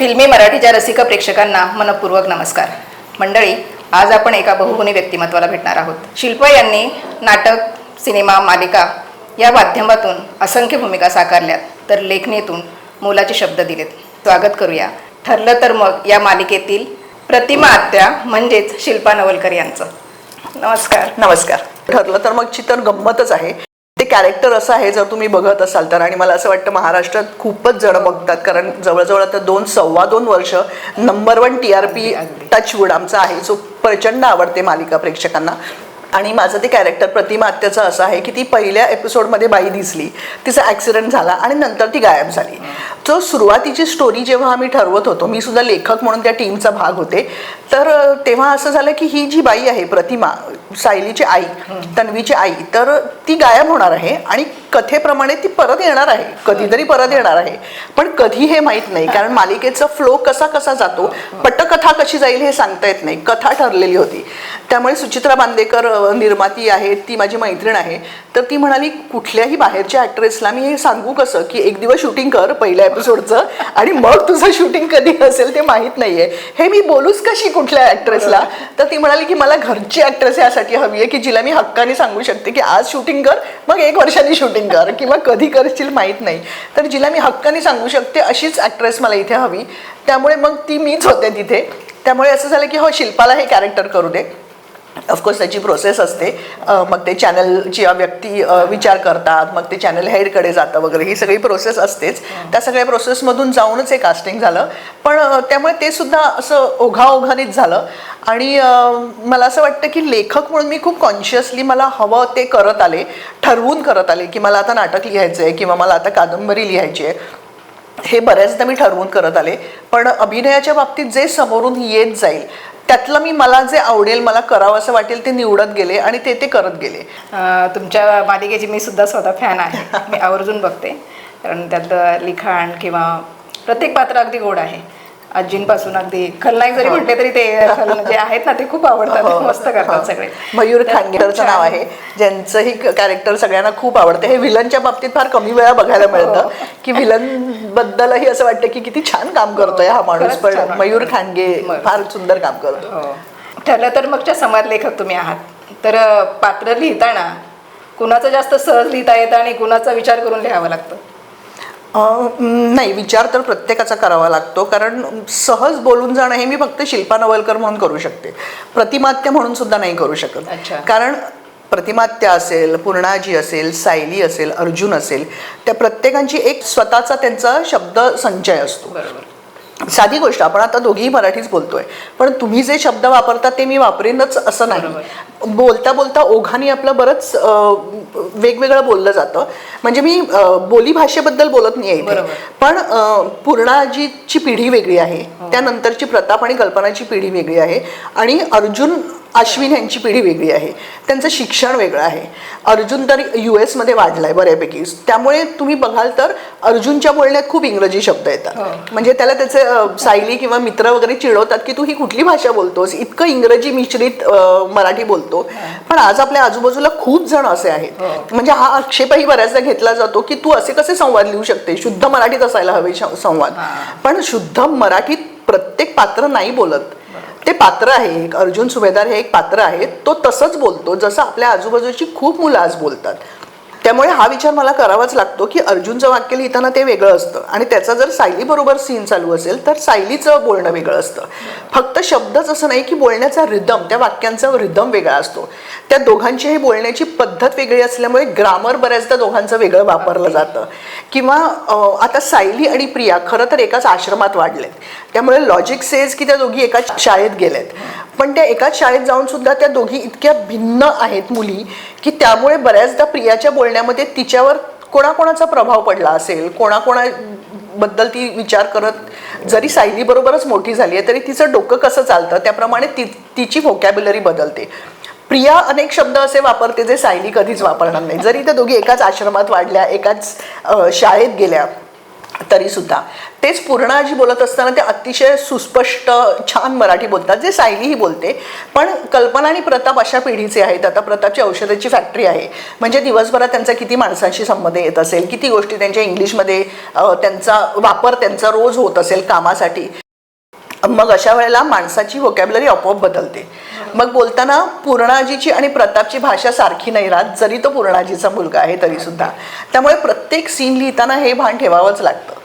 फिल्मी मराठीच्या रसिक प्रेक्षकांना मनपूर्वक नमस्कार. मंडळी आज आपण एका बहुगुणी व्यक्तिमत्वाला भेटणार आहोत. शिल्पा यांनी नाटक सिनेमा मालिका या माध्यमातून असंख्य भूमिका साकारल्यात तर लेखणीतून मोलाचे शब्द दिलेत. स्वागत करूया. ठरलं तर मग या मालिकेतील प्रतिमा आत्या म्हणजेच शिल्पा नवलकर यांचं. नमस्कार. नमस्कार. ठरलं तर मग चित्र गंमतच आहे. कॅरेक्टर असं आहे जर तुम्ही बघत असाल तर. आणि मला असं वाटतं महाराष्ट्रात खूपच जण बघतात कारण जवळजवळ आता दोन सव्वा दोन वर्ष number one T R P touchwood आमचा आहे. जो प्रचंड आवडते मालिका प्रेक्षकांना. आणि माझं ते कॅरेक्टर प्रतिमा आत्याचं असं आहे की ती पहिल्या एपिसोडमध्ये बाई दिसली तिचा ॲक्सिडेंट झाला आणि नंतर ती गायब झाली. जो सुरुवातीची स्टोरी जेव्हा आम्ही ठरवत होतो मी सुद्धा लेखक म्हणून त्या टीमचा भाग होते तर तेव्हा असं झालं की ही जी बाई आहे प्रतिमा सायलीची आई तन्वीची आई तर ती गायब होणार आहे आणि कथेप्रमाणे ती परत येणार आहे कधीतरी परत येणार आहे. पण कधी हे माहीत नाही कारण मालिकेचा फ्लो कसा कसा जातो पटकथा कशी जाईल हे सांगता येत नाही कथा ठरलेली होती. त्यामुळे सुचित्रा बांदेकर निर्माती आहे ती माझी मैत्रीण आहे. तर ती म्हणाली कुठल्याही बाहेरच्या ॲक्ट्रेसला मी हे सांगू कसं की एक दिवस शूटिंग कर पहिल्या एपिसोडचं आणि मग तुझं शूटिंग कधी असेल ते माहीत नाहीये. हे मी बोलूच कशी कुठल्या ॲक्ट्रेसला तर ती म्हणाली की मला घरची ॲक्ट्रेस यासाठी हवी आहे की जिला मी हक्काने सांगू शकते की आज शूटिंग कर मग एक वर्षांनी शूटिंग कर किंवा कधी करशील माहीत नाही. तर जिला मी हक्काने सांगू शकते अशीच ॲक्ट्रेस मला इथे हवी. त्यामुळे मग ती मीच होते तिथे. त्यामुळे असं झालं की हो शिल्पाला हे कॅरेक्टर करू दे. ऑफकोर्स त्याची प्रोसेस असते. मग ते चॅनलची व्यक्ती विचार करतात. मग ते चॅनल हेडकडे जातं वगैरे. ही सगळी प्रोसेस असतेच. त्या सगळ्या प्रोसेसमधून जाऊनच हे कास्टिंग झालं. पण त्यामुळे ते सुद्धा असं ओघाओघानीच झालं. आणि मला असं वाटतं की लेखक म्हणून मी खूप कॉन्शियसली मला हवं ते करत आले ठरवून करत आले की मला आता नाटक लिहायचं आहे किंवा मला आता कादंबरी लिहायची आहे. हे बऱ्याचदा मी ठरवून करत आले. पण अभिनयाच्या बाबतीत जे समोरून येत जाईल त्यातलं मी मला जे आवडेल मला करावं असं वाटेल ते निवडत गेले आणि ते ते करत गेले. तुमच्या मालिकेची मी सुद्धा स्वतः फॅन आहे. मी आवर्जून बघते. कारण त्यातलं लिखाण किंवा प्रत्येक पात्र अगदी गोड आहे. आजींपासून अगदी खलनायक जरी म्हटले तरी ते जे आहेत ना ते खूप आवडतात मस्त करतात सगळे. मयूर खानगेकरचं नाव. आहे. ज्यांचंही कॅरेक्टर सगळ्यांना खूप आवडतं. हे विलनच्या बाबतीत फार कमी वेळा बघायला मिळतं. की विलन बद्दलही असं वाटतं की किती छान काम करतोय हा माणूस. पण. मयूर खानगे. फार सुंदर काम करतो. हो. ठरलं तर मगच्या समाज लेखक तुम्ही आहात. तर पात्र लिहिताना कुणाचं जास्त सहज लिहिता येतं आणि कुणाचा विचार करून लिहावं लागतं? नाही विचार तर प्रत्येकाचा करावा लागतो कारण सहज बोलून जाणं हे मी फक्त शिल्पा नवलकर म्हणून करू शकते. प्रतिमात्य म्हणून सुद्धा नाही करू. शकत. कारण प्रतिमात्या असेल पूर्णाजी असेल सायली असेल अर्जुन असेल त्या प्रत्येकांची एक स्वतःचा त्यांचा शब्द संचय असतो. बरोबर. साधी गोष्ट आपण आता दोघीही मराठीच बोलतोय. पण तुम्ही जे शब्द वापरता ते मी वापरेनच असं नाही. बोलता बोलता ओघाने आपलं बरंच वेगवेगळं बोललं जातं. म्हणजे मी बोली भाषेबद्दल बोलत नाही बरोबर. पण पूर्णाजीची पिढी वेगळी आहे. त्यानंतरची प्रताप आणि कल्पनाची पिढी वेगळी आहे. आणि अर्जुन अश्विन यांची पिढी वेगळी आहे. त्यांचं शिक्षण वेगळं आहे. अर्जुन तर यू एसमध्ये वाढलाय बऱ्यापैकी. त्यामुळे तुम्ही बघाल तर अर्जुनच्या बोलण्यात खूप इंग्रजी शब्द येतात. म्हणजे त्याला त्याचे सायली किंवा मित्र वगैरे चिडवतात की तू ही कुठली भाषा बोलतोस? इतकं इंग्रजी मिश्रित मराठी बोलतो. पण आज आपल्या आजूबाजूला खूप जण असे आहेत. म्हणजे हा आक्षेपही बऱ्याचदा घेतला जातो की तू असे कसे संवाद लिहू शकते? शुद्ध मराठीत असायला हवे संवाद. पण शुद्ध मराठीत प्रत्येक पात्र नाही बोलत. ते पात्र आहे. एक अर्जुन सुभेदार हे एक पात्र आहे तो तसंच बोलतो. जसं आपल्या आजूबाजूची खूप मुलं आज बोलतात. त्यामुळे हा विचार मला करावाच लागतो की अर्जुनचं वाक्य लिहिताना ते वेगळं असतं. आणि त्याचा जर सायली बरोबर सीन चालू असेल तर सायलीचं बोलणं वेगळं असतं. फक्त शब्दच असं नाही की बोलण्याचा रिदम त्या वाक्यांचा रिदम वेगळा असतो. त्या दोघांचीही बोलण्याची पद्धत वेगळी असल्यामुळे ग्रामर बऱ्याचदा दोघांचं वेगळं वापरलं जातं. किंवा आता सायली आणि प्रिया खरं तर एकाच आश्रमात वाढलेत. त्यामुळे लॉजिक सेज की त्या दोघी एकाच शाळेत गेल्यात पण त्या एकाच शाळेत जाऊन सुद्धा त्या दोघी इतक्या भिन्न आहेत मुली की त्यामुळे बऱ्याचदा प्रियाच्या बोलण्यामध्ये तिच्यावर कोणाकोणाचा प्रभाव पडला असेल कोणाकोणा बद्दल ती विचार करत जरी सायली बरोबरच मोठी झाली आहे तरी तिचं डोकं कसं चालतं त्याप्रमाणे ती तिची व्होकॅब्युलरी बदलते. प्रिया अनेक शब्द असे वापरते जे सायली कधीच वापरणार नाही. जरी त्या दोघी एकाच आश्रमात वाढल्या एकाच शाळेत गेल्या तरीसुद्धा. तेच पूर्णाजी बोलत असताना ते अतिशय सुस्पष्ट छान मराठी बोलतात जे सायलीही बोलते. पण कल्पना आणि प्रताप अशा पिढीचे आहेत. आता प्रतापची औषधाची फॅक्टरी आहे. म्हणजे दिवसभरात त्यांचा किती माणसांशी संबंध येत असेल किती गोष्टी त्यांच्या इंग्लिशमध्ये त्यांचा वापर त्यांचा रोज होत असेल कामासाठी. मग अशा वेळेला माणसाची वोकॅबलरी आपोआप बदलते. मग बोलताना पूर्णाजीची आणि प्रतापची भाषा सारखी नाही राहत जरी तो पूर्णाजीचा मुलगा आहे तरीसुद्धा. त्यामुळे प्रत्येक सीन लिहिताना हे भान ठेवावंच लागतं.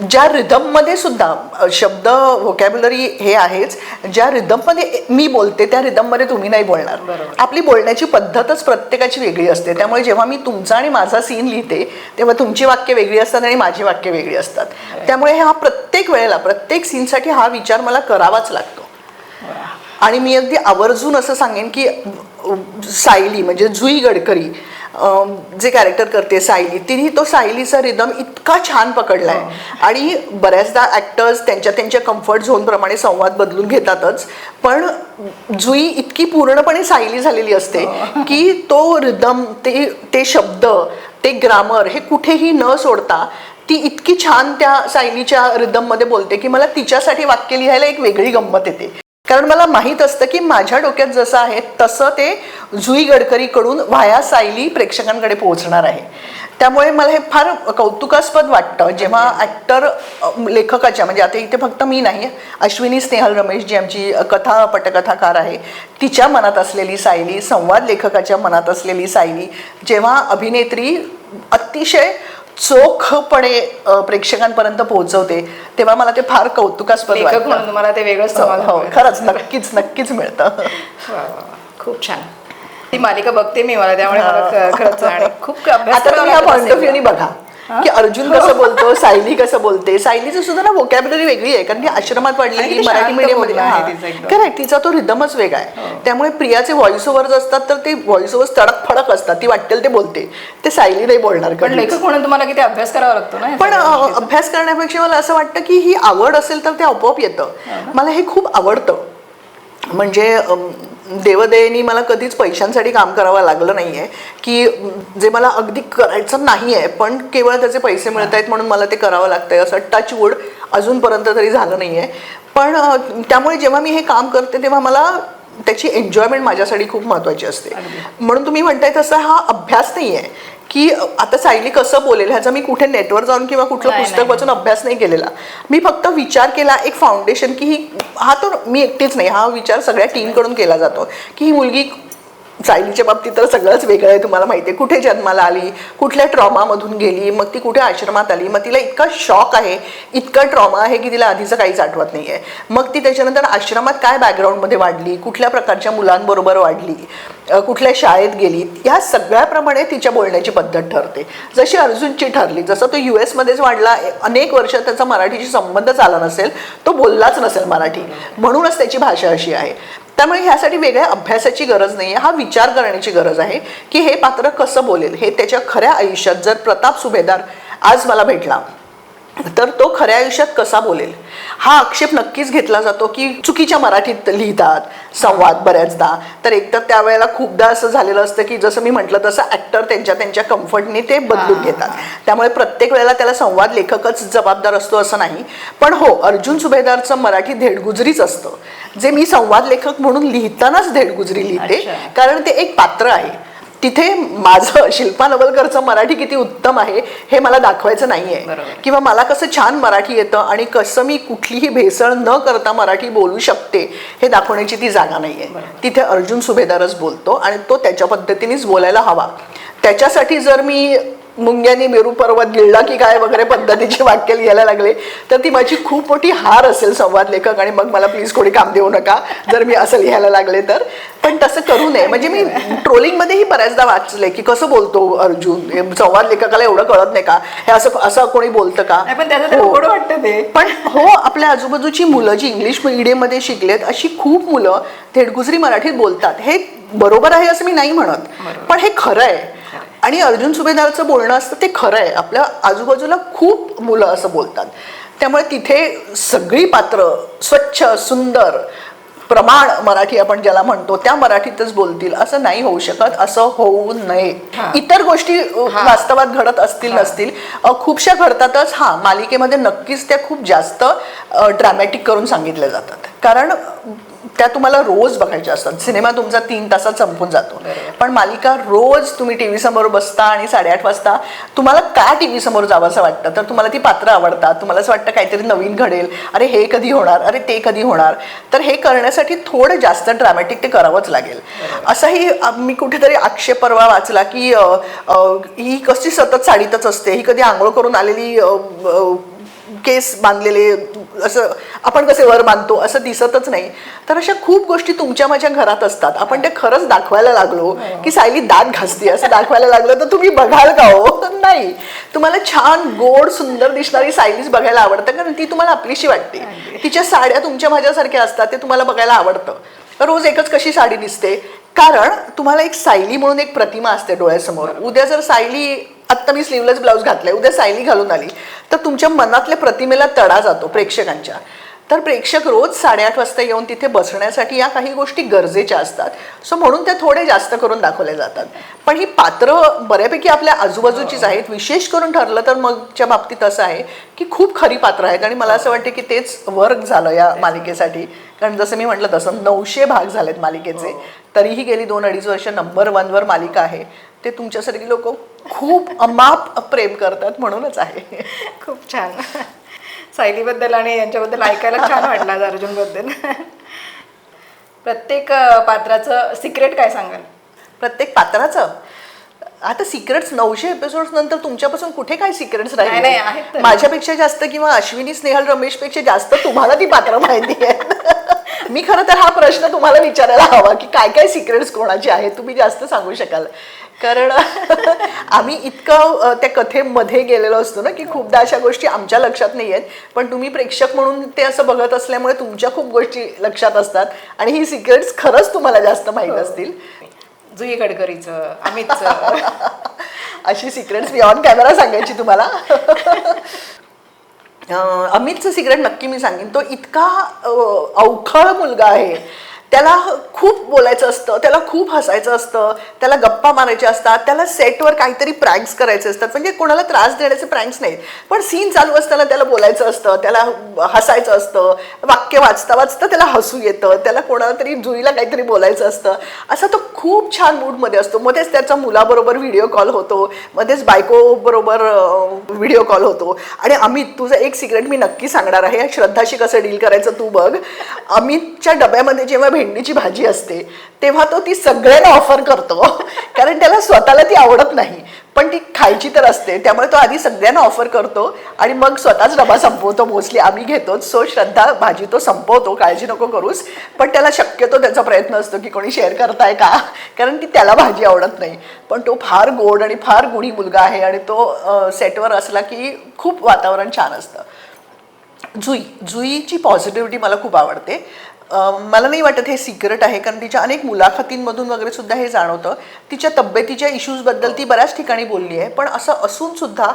ज्या रिदममध्ये सुद्धा शब्द व्होकॅब्युलरी हे आहेच ज्या रिदममध्ये मी बोलते त्या रिदममध्ये तुम्ही नाही बोलणार. आपली बोलण्याची पद्धतच प्रत्येकाची वेगळी असते. त्यामुळे जेव्हा मी तुमचा आणि माझा सीन लिहिते तेव्हा तुमची वाक्य वेगळी असतात आणि माझी वाक्य वेगळी असतात. त्यामुळे हा प्रत्येक वेळेला प्रत्येक सीनसाठी हा विचार मला करावाच लागतो. आणि मी अगदी आवर्जून असं सांगेन की सायली म्हणजे जुई गडकरी जे कॅरेक्टर करते सायली तिने तो सायलीचा रिदम इतका छान पकडलाय. आणि बऱ्याचदा ॲक्टर्स त्यांच्या त्यांच्या कम्फर्ट झोनप्रमाणे संवाद बदलून घेतातच. पण जुई इतकी पूर्णपणे सायली झालेली असते की तो रिदम ते ते शब्द ते ग्रामर हे कुठेही न सोडता ती इतकी छान त्या सायलीच्या रिदममध्ये बोलते की मला तिच्यासाठी वाक्य लिहायला एक वेगळी गंमत येते. कारण मला माहीत असतं की माझ्या डोक्यात जसं आहे तसं ते जुई गडकरीकडून व्हाया सायली प्रेक्षकांकडे पोहोचणार आहे. त्यामुळे मला हे फार कौतुकास्पद वाटतं. जेव्हा ॲक्टर लेखकाच्या म्हणजे आता इथे फक्त मी नाही अश्विनी स्नेहल रमेश जी आमची कथा पटकथाकार आहे तिच्या मनात असलेली सायली संवाद लेखकाच्या मनात असलेली सायली जेव्हा अभिनेत्री अतिशय चोखपणे प्रेक्षकांपर्यंत पोहोचवते तेव्हा मला ते फार कौतुकास्पद तुम्हाला ते वेगळंच हो हो. खरंच नक्कीच नक्कीच मिळतं. खूप छान. ती मालिका बघते मी मला त्यामुळे मला खरंच आणि खूप अभ्यास बघा. की अर्जुन कसं बोलतो सायली कसं बोलते? सायलीचं सुद्धा ना व्होकॅबलरी वेगळी आहे कारण ती आश्रमात वाढलेली मराठी मीडियम. करेक्ट तिचा तो रिदमच वेगळा आहे. त्यामुळे प्रियाचे व्हॉइस ओव्हर्स असतात तर ते व्हॉइस ओव्हर्स तडक फडक असतात. ती वाटेल ते बोलते. ते सायली नाही बोलणार पण. लेखक म्हणून तुम्हाला किती अभ्यास करावा लागतो ना? पण गोष्टीचा. अभ्यास करण्यापेक्षा मला असं वाटतं की ही आवड असेल तर ते आपोआप येतं. मला हे खूप आवडतं. म्हणजे देवदयेनी मला कधीच पैशांसाठी काम करावं लागलं नाही आहे की जे मला अगदी करायचं नाही आहे पण केवळ त्याचे पैसे मिळत आहेत म्हणून मला ते करावं लागतंय असं टच वूड अजूनपर्यंत तरी झालं नाही आहे पण त्यामुळे जेव्हा मी हे काम करते तेव्हा मला त्याची एन्जॉयमेंट माझ्यासाठी खूप महत्त्वाची असते. म्हणून तुम्ही म्हणताय तसं हा अभ्यास नाही आहे की आता सायली कसं बोलेल? ह्याचा मी कुठे नेटवर जाऊन किंवा कुठलं पुस्तक. वाचून अभ्यास नाही केलेला. मी फक्त विचार केला एक फाउंडेशन की ही हा तर मी एकटीच नाही. हा विचार सगळ्या टीमकडून केला जातो. की ही मुलगी सायलीच्या बाबतीत तर सगळंच वेगळं आहे. तुम्हाला माहिती आहे कुठे जन्माला आली कुठल्या ट्रॉमामधून गेली मग ती कुठे आश्रमात आली मग तिला इतका शॉक आहे इतका ट्रॉमा आहे की तिला आधीचं काहीच आठवत नाही आहे मग ती त्याच्यानंतर आश्रमात काय बॅकग्राऊंडमध्ये वाढली कुठल्या प्रकारच्या मुलांबरोबर वाढली कुठल्या शाळेत गेली ह्या सगळ्याप्रमाणे तिच्या बोलण्याची पद्धत ठरते. जशी अर्जुनची ठरली जसं तो यू एसमध्येच वाढला अनेक वर्ष त्याचा मराठीशी संबंधच आला नसेल तो बोललाच नसेल मराठी. म्हणूनच त्याची भाषा अशी आहे. त्यामुळे ह्यासाठी वेगळ्या अभ्यासाची गरज नाही आहे हा विचार करण्याची गरज आहे की हे पात्र कसं बोलेल? हे त्याच्या खऱ्या आयुष्यात जर प्रताप सुभेदार आज मला भेटला तर तो खऱ्या आयुष्यात कसा बोलेल? हा आक्षेप नक्कीच घेतला जातो की चुकीच्या मराठीत लिहितात संवाद बऱ्याचदा. तर एकतर त्यावेळेला खूपदा असं झालेलं असतं की जसं मी म्हटलं तसं ॲक्टर त्यांच्या त्यांच्या कम्फर्टने ते बदलून घेतात. त्यामुळे प्रत्येक वेळेला त्याला संवाद लेखकच जबाबदार असतो असं नाही. पण हो अर्जुन सुभेदारचं मराठी धेडगुजरीच असतं. जे मी संवाद लेखक म्हणून लिहितानाच धेडगुजरी लिहिते. कारण ते एक पात्र आहे. तिथे माझं शिल्पा नवलकरचं मराठी किती उत्तम आहे हे मला दाखवायचं नाहीये. बरोबर. किंवा मला कसं छान मराठी येतं आणि कसं मी कुठलीही भेसळ न करता मराठी बोलू शकते हे दाखवण्याची ती जागा नाहीये. तिथे अर्जुन सुभेदारच बोलतो आणि तो त्याच्या पद्धतीनेच बोलायला हवा. त्याच्यासाठी जर मी मुंग्यानी मेरू पर्वत गिळला की काय वगैरे पद्धतीची वाक्य लिहायला लागले. तर ती माझी खूप मोठी हार असेल संवाद लेखक आणि मग मला प्लीज कोणी काम देऊ नका जर मी असं लिहायला लागले तर. पण तसं करू नये. म्हणजे मी ट्रोलिंगमध्येही बऱ्याचदा वाचलंय की कसं बोलतो अर्जुन? हे संवाद लेखकाला एवढं कळत नाही का? हे असं असं कोणी बोलतं का? पण हो. पण हो आपल्या आजूबाजूची मुलं जी इंग्लिश मीडियममध्ये शिकलेत अशी खूप मुलं थेटगुजरी मराठीत बोलतात. हे बरोबर आहे असं मी नाही म्हणत. पण हे खरं आहे. आणि अर्जुन सुभेदारचं बोलणं असतं ते खरं आहे आपल्या आजूबाजूला खूप मुलं असं बोलतात. त्यामुळे तिथे सगळी पात्र स्वच्छ सुंदर प्रमाण मराठी आपण ज्याला म्हणतो त्या मराठीतच बोलतील. असं नाही होऊ शकत असं होऊ नये. इतर गोष्टी. वास्तवात घडत असतील नसतील खूपशा घडतातच. हा मालिकेमध्ये नक्कीच त्या खूप जास्त ड्रॅमॅटिक करून सांगितल्या जातात. कारण त्या तुम्हाला रोज बघायच्या असतात. सिनेमा तुमचा तीन तासात संपून जातो. पण मालिका रोज तुम्ही टी व्ही समोर बसता आणि साडेआठ वाजता तुम्हाला का टी व्ही समोर जावं असं वाटतं? तर तुम्हाला ती पात्र आवडतात. तुम्हाला असं वाटतं काहीतरी नवीन घडेल. अरे हे कधी होणार? अरे ते कधी होणार? तर हे करण्यासाठी थोडं जास्त ड्रॅमॅटिक ते करावंच लागेल. असाही मी कुठेतरी आक्षेप परवा वाचला की ही कशी सतत साडीतच असते? ही कधी आंघोळ करून आलेली केस बांधलेले असं आपण कसे वर बांधतो असं दिसतच नाही. तर अशा खूप गोष्टी तुमच्या माझ्या घरात असतात. आपण ते खरंच दाखवायला लागलो की सायली दात घासते. असं दाखवायला लागलं तर तुम्ही बघाल का हो? नाही. तुम्हाला छान गोड सुंदर दिसणारी सायलीच बघायला आवडतं कारण ती तुम्हाला आपलीशी वाटते. तिच्या साड्या तुमच्या माझ्यासारख्या असतात ते तुम्हाला बघायला आवडतं. रोज एकच कशी साडी दिसते? कारण तुम्हाला एक सायली म्हणून एक प्रतिमा असते डोळ्यासमोर. उद्या जर सायली आत्ता मी स्लीवलेस ब्लाऊज घातलाय उद्या सायली घालून आली तर तुमच्या मनातल्या प्रतिमेला तडा जातो प्रेक्षकांच्या. तर प्रेक्षक रोज साडेआठ वाजता येऊन तिथे बसण्यासाठी या काही गोष्टी गरजेच्या असतात. सो म्हणून त्या थोडे जास्त करून दाखवल्या जातात. पण ही पात्र बऱ्यापैकी आपल्या आजूबाजूचीच आहेत. विशेष करून ठरलं तर मगच्या बाबतीत असं आहे की खूप खरी पात्र आहेत आणि मला असं वाटतं की तेच वर्क झालं या मालिकेसाठी. कारण जसं मी म्हटलं तसं नऊशे भाग झालेत मालिकेचे. तरीही गेली दोन अडीच वर्ष नंबर वनवर मालिका आहे. ते तुमच्यासारखी लोक खूप अमाप प्रेम करतात म्हणूनच आहे. खूप छान. सायलीबद्दल आणि यांच्याबद्दल ऐकायला छान वाटलं आज अर्जुनबद्दल. प्रत्येक पात्राचं सिक्रेट काय सांगाल? प्रत्येक पात्राचं? आता सिक्रेट्स नऊशे एपिसोड नंतर तुमच्यापासून कुठे काय सिक्रेट्स आहेत राहिले. माझ्यापेक्षा जास्त किंवा अश्विनी स्नेहल रमेशपेक्षा जास्त तुम्हाला ती पात्र माहिती आहे मी खरं तर हा प्रश्न तुम्हाला विचारायला हवा की काय काय सिक्रेट्स कोणाचे आहेत तुम्ही जास्त सांगू शकाल. कारण आम्ही इतकं त्या कथेमध्ये गेलेलो असतो ना की खूपदा अशा गोष्टी आमच्या लक्षात नाही आहेत. पण तुम्ही प्रेक्षक म्हणून ते असं बघत असल्यामुळे तुमच्या खूप गोष्टी लक्षात असतात. आणि ही सिक्रेट्स खरंच तुम्हाला जास्त माहीत असतील. जुई गडकरीचं अमितचं. अशी सिक्रेट्स मी ऑन कॅमेरा सांगायची तुम्हाला. अमितचं सिक्रेट नक्की मी सांगेन. तो इतका अवखळ मुलगा आहे. त्याला खूप बोलायचं असतं त्याला खूप हसायचं असतं त्याला गप्पा मारायच्या असतात त्याला सेटवर काहीतरी प्रँक्स करायचे असतात. म्हणजे कोणाला त्रास देण्याचे प्रँक्स नाहीत. पण सीन चालू असताना त्याला बोलायचं असतं त्याला हसायचं असतं वाक्य वाचता वाचता त्याला हसू येतं त्याला कोणाला तरी जुईला काहीतरी बोलायचं असतं. असा तो खूप छान मूडमध्ये असतो. मध्येच त्याचा मुलाबरोबर व्हिडिओ कॉल होतो मध्येच बायको बरोबर व्हिडिओ कॉल होतो. आणि अमित तुझं एक सिक्रेट मी नक्की सांगणार आहे. श्रद्धाशी कसं डील करायचं तू बघ. अमितच्या डब्यामध्ये जेव्हा भेंडीची भाजी असते तेव्हा तो ती सगळ्यांना ऑफर करतो. कारण त्याला स्वतःला ती आवडत नाही. पण ती खायची तर असते त्यामुळे तो आधी सगळ्यांना ऑफर करतो आणि मग स्वतःच डबा संपवतो मोस्टली आम्ही घेतोच सो श्रद्धा भाजी तो संपवतो काळजी नको करूस. पण त्याला शक्यतो त्याचा प्रयत्न असतो की कोणी शेअर करताय का? कारण ती त्याला भाजी आवडत नाही. पण तो फार गोड आणि फार गुणी मुलगा आहे आणि तो सेटवर असला की खूप वातावरण छान असतं. जुई जुईची पॉझिटिव्हिटी मला खूप आवडते. मला नाही वाटत हे सिक्रेट आहे कारण तिच्या अनेक मुलाखतींमधून वगैरे सुद्धा हे जाणवतं. तिच्या तब्येतीच्या इश्यूजबद्दल ती बऱ्याच ठिकाणी बोलली आहे पण असं असून सुद्धा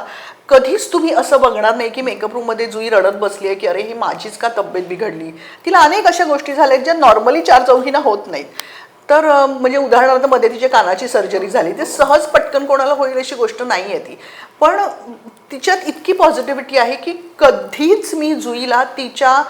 कधीच तुम्ही असं बघणार नाही की मेकअप रूममध्ये जुई रडत बसली आहे की अरे ही माझीच का तब्येत बिघडली? तिला अनेक अशा गोष्टी झाल्या आहेत ज्या नॉर्मली चार चौघींना होत नाहीत. तर म्हणजे उदाहरणार्थमध्ये तिच्या कानाची सर्जरी झाली ते सहज पटकन कोणाला होईल अशी गोष्ट नाही आहे ती. पण तिच्यात इतकी पॉझिटिव्हिटी आहे की कधीच मी जुईला तिच्या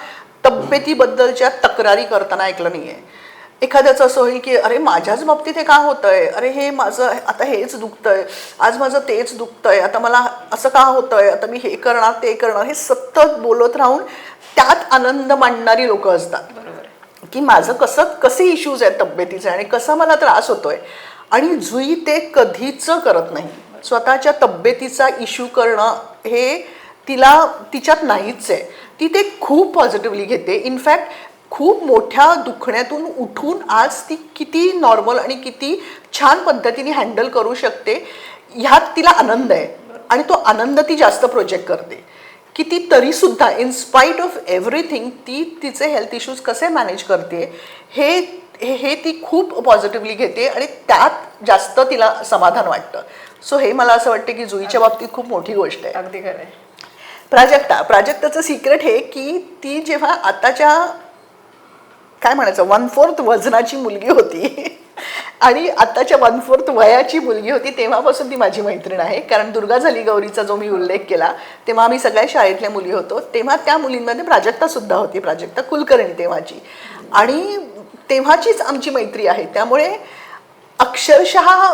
तब्येतीबद्दलच्या तक्रारी करताना ऐकलं नाही आहे एखाद्याचं असं होईल की अरे माझ्याच बाबतीत हे का होतंय? अरे हे माझं आता हेच दुखतंय. आज माझं तेच दुखतंय. आता मला असं का होतंय? आता मी हे करणार ते करणार. हे सतत बोलत राहून त्यात आनंद मांडणारी लोक असतात. बरोबर की माझं कसं कसे इश्यूज आहेत तब्येतीचे आणि कसा मला त्रास होतोय? आणि जुई ते कधीच करत नाही. स्वतःच्या तब्येतीचा इश्यू करणं हे तिला तिच्यात नाहीच आहे. ती ते खूप पॉझिटिव्हली घेते. इनफॅक्ट खूप मोठ्या दुखण्यातून उठून आज ती किती नॉर्मल आणि किती छान पद्धतीने हँडल करू शकते ह्यात तिला आनंद आहे. आणि तो आनंद ती जास्त प्रोजेक्ट करते. की ती तरीसुद्धा इन स्पाईट ऑफ एव्हरीथिंग ती तिचे हेल्थ इश्यूज कसे मॅनेज करते हे हे हे ती खूप पॉझिटिव्हली घेते आणि त्यात जास्त तिला समाधान वाटतं. सो हे मला असं वाटतं की जुईच्या बाबतीत खूप मोठी गोष्ट आहे. अगदी खरं आहे. प्राजक्ता प्राजक्ताचं सिक्रेट हे की ती जेव्हा आताच्या काय म्हणायचं वन फोर्थ वजनाची मुलगी होती आणि आत्ताच्या वन फोर्थ वयाची मुलगी होती तेव्हापासून ती माझी मैत्रीण आहे. कारण दुर्गा झाली गौरीचा जो मी उल्लेख केला तेव्हा आम्ही सगळ्या शाळेतल्या मुली होतो. तेव्हा त्या मुलींमध्ये प्राजक्तासुद्धा होती प्राजक्ता कुलकर्णी तेव्हाची. आणि तेव्हाचीच आमची मैत्री आहे. त्यामुळे अक्षरशः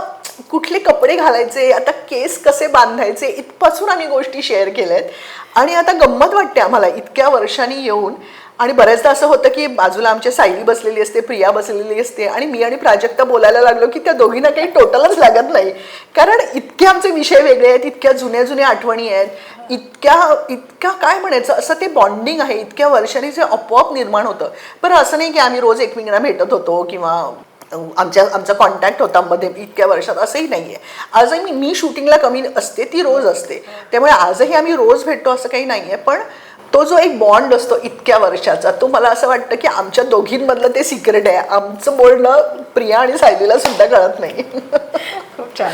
कुठले कपडे घालायचे आता केस कसे बांधायचे इथपासून आम्ही गोष्टी शेअर केल्या आहेत आणि आता गंमत वाटते आम्हाला इतक्या वर्षांनी येऊन. आणि बऱ्याचदा असं होतं की बाजूला आमच्या सायली बसलेली असते प्रिया बसलेली असते आणि मी आणि प्राजक्ता बोलायला लागलो की त्या दोघींना काही टोटलच लागत नाही. कारण इतके आमचे विषय वेगळे आहेत इतक्या जुन्या जुन्या आठवणी आहेत इतक्या इतक्या काय म्हणायचं असं ते बॉन्डिंग आहे इतक्या वर्षांनी जे आपोआप निर्माण होतं. पण असं नाही की आम्ही रोज एकमेकांना भेटत होतो किंवा आमच्या आमचा कॉन्टॅक्ट होता मध्ये इतक्या वर्षात असंही नाही आहे आजही मी मी शूटिंगला कमी असते ती रोज असते. त्यामुळे आजही आम्ही रोज भेटतो असं काही नाही आहे पण तो जो एक बॉन्ड असतो इतक्या वर्षाचा तो मला असं वाटतं की आमच्या दोघींमधलं ते सिक्रेट आहे. आमचं बोलणं प्रिया आणि सायलीला सुद्धा कळत नाही. खूप छान.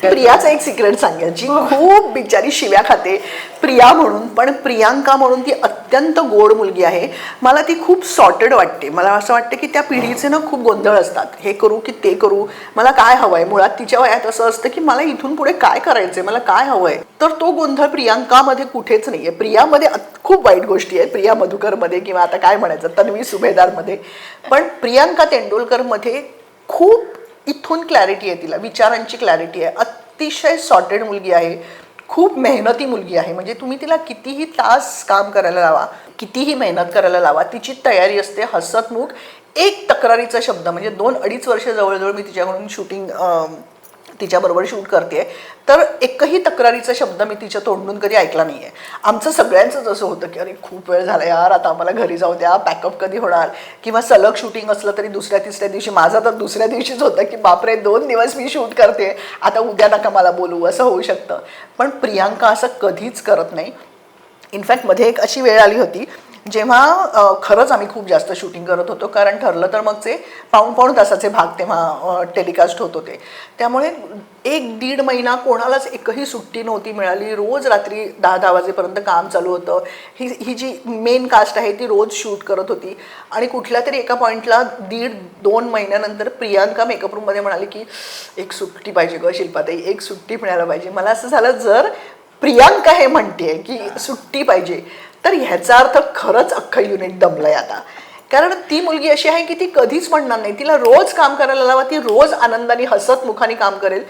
प्रियाचं एक सिक्रेट सांगेल जी खूप बिचारी शिव्या खाते. प्रिया म्हणून पण प्रियांका म्हणून ती अत्यंत गोड मुलगी आहे. मला ती खूप सॉर्टेड वाटते. मला असं वाटतं की त्या पिढीचे ना खूप गोंधळ असतात. हे करू की ते करू? मला काय हवंय? मुळात तिच्या वयात असं असतं की मला इथून पुढे काय करायचंय? मला काय हवंय? तर तो गोंधळ प्रियांकामध्ये कुठेच नाहीये. प्रियामध्ये खूप वाईट गोष्टी आहेत. प्रिया मधुकरमध्ये किंवा आता काय म्हणायचं? तन्वी सुभेदारमध्ये. पण प्रियांका तेंडुलकरमध्ये खूप इथून क्लॅरिटी आहे तिला. विचारांची क्लॅरिटी आहे. अतिशय सॉर्टेड मुलगी आहे. खूप मेहनती मुलगी आहे. म्हणजे तुम्ही तिला कितीही तास काम करायला लावा कितीही मेहनत करायला लावा तिची तयारी असते हसतमुख एक तक्रारीचा शब्द म्हणजे दोन अडीच वर्ष जवळजवळ मी तिच्याकडून शूटिंग तिच्याबरोबर शूट करते तर एकही तक्रारीचा शब्द मी तिच्या तोंडून कधी ऐकला नाही आहे आमचं सगळ्यांचं जसं होतं की अरे खूप वेळ झाला यार आता आम्हाला घरी जाऊ द्या पॅकअप कधी होणार? किंवा सलग शूटिंग असलं तरी दुसऱ्या तिसऱ्या दिवशी माझं तर दुसऱ्या दिवशीच होतं की बापरे दोन दिवस मी शूट करते आता उद्या नका मला बोलू असं होऊ शकतं. पण प्रियांका असं कधीच करत नाही. इनफॅक्टमध्ये एक अशी वेळ आली होती जेव्हा खरंच आम्ही खूप जास्त शूटिंग करत होतो कारण ठरलं तर मग ते पाऊण पाऊण तासाचे भाग तेव्हा टेलिकास्ट होत होते. त्यामुळे एक दीड महिना कोणालाच एकही सुट्टी नव्हती मिळाली. रोज रात्री दहा दहा वाजेपर्यंत काम चालू होतं. ही ही जी मेन कास्ट आहे ती रोज शूट करत होती. आणि कुठल्या तरी एका पॉईंटला दीड दोन महिन्यानंतर प्रियांका मेकअप रूममध्ये म्हणाली की एक सुट्टी पाहिजे ग शिल्पाताई एक सुट्टी मिळायला पाहिजे. मला असं झालं जर प्रियांका हे म्हणते की सुट्टी पाहिजे. तर ह्याचा अर्थ खरंच अख्खं युनिट दमलंय आता. कारण ती मुलगी अशी आहे की ती कधीच म्हणणार नाही. तिला रोज काम करायला लावा ती रोज आनंदाने हसत मुखाने काम करेल.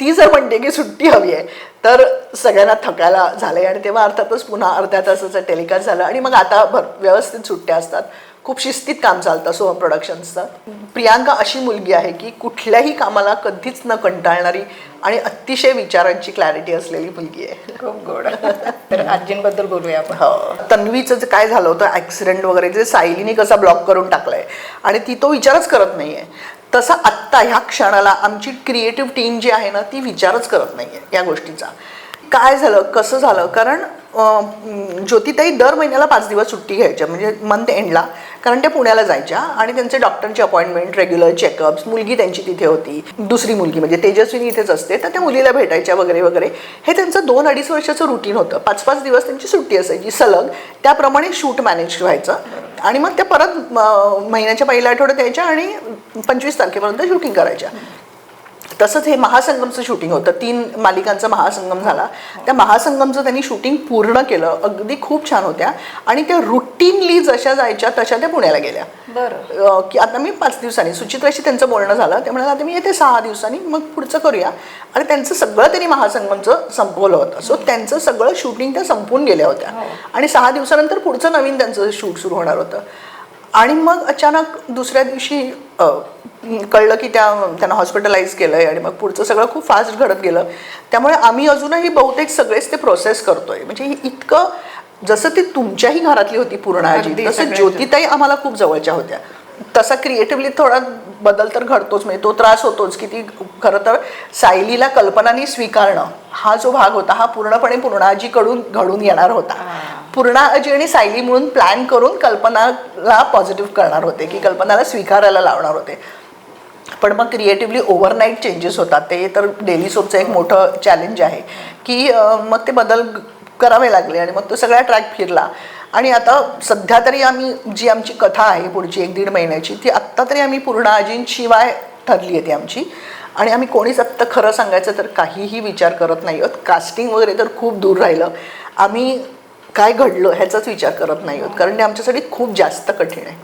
ती जर म्हणते की सुट्टी हवी आहे तर सगळ्यांना थकायला झालंय. आणि तेव्हा अर्थातच पुन्हा अर्ध्या तासाचं टेलिकास्ट झालं. आणि मग आता भर व्यवस्थित सुट्ट्या असतात. खूप शिस्तीत काम चालतं सोहम प्रोडक्शन्सचं प्रियांका अशी मुलगी आहे की कुठल्याही कामाला कधीच न कंटाळणारी आणि अतिशय विचारांची क्लॅरिटी असलेली मुलगी आहे. खूप गोड. तर आजींबद्दल बोलूया आपण. हो. तन्वीचं जे काय झालं होतं ॲक्सिडेंट वगैरे जे सायलीने कसा ब्लॉक करून टाकलाय आणि ती तो विचारच करत नाहीये. तसा आत्ता ह्या क्षणाला आमची क्रिएटिव्ह टीम जी आहे ना ती विचारच करत नाहीये या गोष्टीचा. काय झालं कसं झालं? कारण ज्योतिताई दर महिन्याला पाच दिवस सुट्टी घ्यायच्या म्हणजे मंथ एंडला कारण त्या पुण्याला जायच्या आणि त्यांचे डॉक्टरची अपॉइंटमेंट रेग्युलर चेकअप्स मुलगी त्यांची तिथे होती. दुसरी मुलगी म्हणजे तेजस्विनी इथेच असते तर त्या मुलीला भेटायच्या वगैरे वगैरे. हे त्यांचं दोन अडीच वर्षाचं रुटीन होतं. पाच पाच दिवस त्यांची सुट्टी असायची सलग. त्याप्रमाणे शूट मॅनेज व्हायचं. आणि मग त्या परत महिन्याच्या पहिल्या आठवड्यात यायच्या आणि पंचवीस तारखेपर्यंत शूटिंग करायच्या. तसंच हे महासंगमचं शूटिंग होतं. तीन मालिकांचा महासंगम झाला. त्या महासंगमचं त्यांनी शूटिंग पूर्ण केलं. अगदी खूप छान होत्या. आणि त्या रुटीनली जशा जायच्या तशा त्या पुण्याला गेल्या. बरं. की आता मी पाच दिवसांनी सुचित्राशी त्यांचं बोलणं झालं. ते म्हणाले आता मी येते सहा दिवसांनी मग पुढचं करूया. आणि त्यांचं सगळं त्यांनी महासंगमचं संपवलं होतं. सो त्यांचं सगळं शूटिंग त्या संपून गेल्या होत्या. आणि सहा दिवसानंतर पुढचं नवीन त्यांचं शूट सुरू होणार होतं. आणि मग अचानक दुसऱ्या दिवशी कळलं की त्या त्यांना हॉस्पिटलाइज केलं आहे आणि मग पुढचं सगळं खूप फास्ट घडत गेलं. त्यामुळे आम्ही अजूनही बहुतेक सगळेच ते प्रोसेस करतोय. म्हणजे हे इतकं जसं ती तुमच्याही घरातली होती पूर्णाजी अगदी तसं. ज्योतिताई आम्हाला खूप जवळच्या होत्या. तसा क्रिएटिव्हली थोडा बदल तर घडतोच म्हणजे तो त्रास होतोच की ती खरं तर सायलीला कल्पनानी स्वीकारणं. हा जो भाग होता हा पूर्णपणे पूर्णाजीकडून घडून येणार होता. पूर्णा अजी आणि सायली म्हणून प्लॅन करून कल्पनाला पॉझिटिव्ह करणार होते की कल्पनाला स्वीकारायला लावणार होते. पण मग क्रिएटिव्हली ओव्हरनाईट चेंजेस होतात. ते तर डेली सोपचं एक मोठं चॅलेंज आहे की मग ते बदल करावे लागले आणि मग तो सगळा ट्रॅक फिरला. आणि आता सध्या तरी आम्ही जी आमची कथा आहे पुढची एक दीड महिन्याची ती आत्ता तरी आम्ही पूर्णाजींशिवाय ठरली आहे ती आमची. आणि आम्ही कोणीच आत्ता खरं सांगायचं तर काहीही विचार करत नाही आहोत. कास्टिंग वगैरे तर खूप दूर राहिलं. आम्ही काय घडलं ह्याचाच विचार करत नाही होत. कारण ते आमच्यासाठी खूप जास्त कठीण आहे.